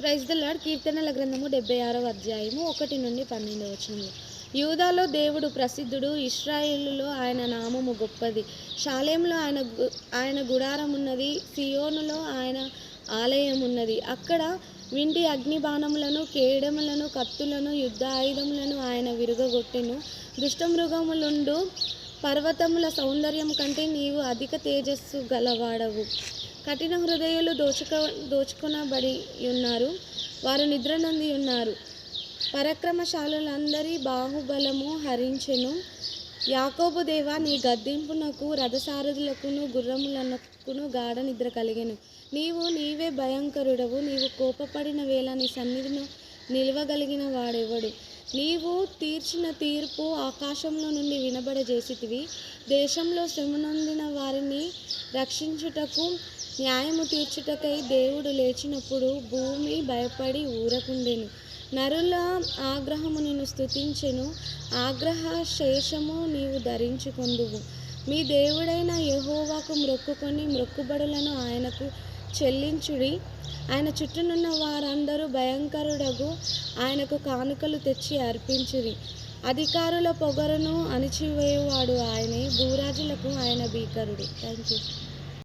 Praise the కీర్తనల గ్రంథము డెబ్బై ఆరవ అధ్యాయము ఒకటి నుండి పన్నెండు వచనము. యూదాలో దేవుడు ప్రసిద్ధుడు ఇస్రాయేలులో ఆయన నామము గొప్పది. షాలేంలో ఆయన ఆయన గుడారం ఉన్నది సియోనులో ఆయన ఆలయం ఉన్నది అక్కడ వింటి అగ్ని బాణములను కేడములను కత్తులను యుద్ధ ఆయుధములను ఆయన విరుగగొట్టెను. దుష్టమృగములుండు పర్వతముల సౌందర్యం కంటే నీవు అధిక తేజస్సు గలవాడవు. కఠిన హృదయాలు దోచుక దోచుకొనబడి ఉన్నారు. వారు నిద్ర నొంది ఉన్నారు. పరాక్రమశాలులందరి బాహుబలము హరించెను. యాకోబు దేవ నీ గద్దింపునకు రథసారథులకును గుర్రములకును గాఢ నిద్ర కలిగెను. నీవు నీవే భయంకరుడవు. నీవు కోపపడిన వేళ నీ సన్నిధిను నిలవగలిగిన వాడెవడు? నీవు తీర్చిన తీర్పు ఆకాశంలో నుండి వినబడజేసితివి. దేశంలో శ్రమనొందిన వారిని రక్షించుటకు న్యాయము తీర్చుటకై దేవుడు లేచినప్పుడు భూమి భయపడి ఊరకుండెను. నరుల ఆగ్రహము నిన్ను స్థుతించెను ఆగ్రహ శేషము నీవు ధరించుకొందువు. మీ దేవుడైన యహోవాకు మ్రొక్కుకొని మ్రొక్కుబడులను ఆయనకు చెల్లించుడి. ఆయన చుట్టూనున్న వారందరూ భయంకరుడగు ఆయనకు కానుకలు తెచ్చి అర్పించుడి. అధికారుల పొగరును అణిచివేవాడు ఆయనే భూరాజులకు ఆయన భీకరుడు. Thank you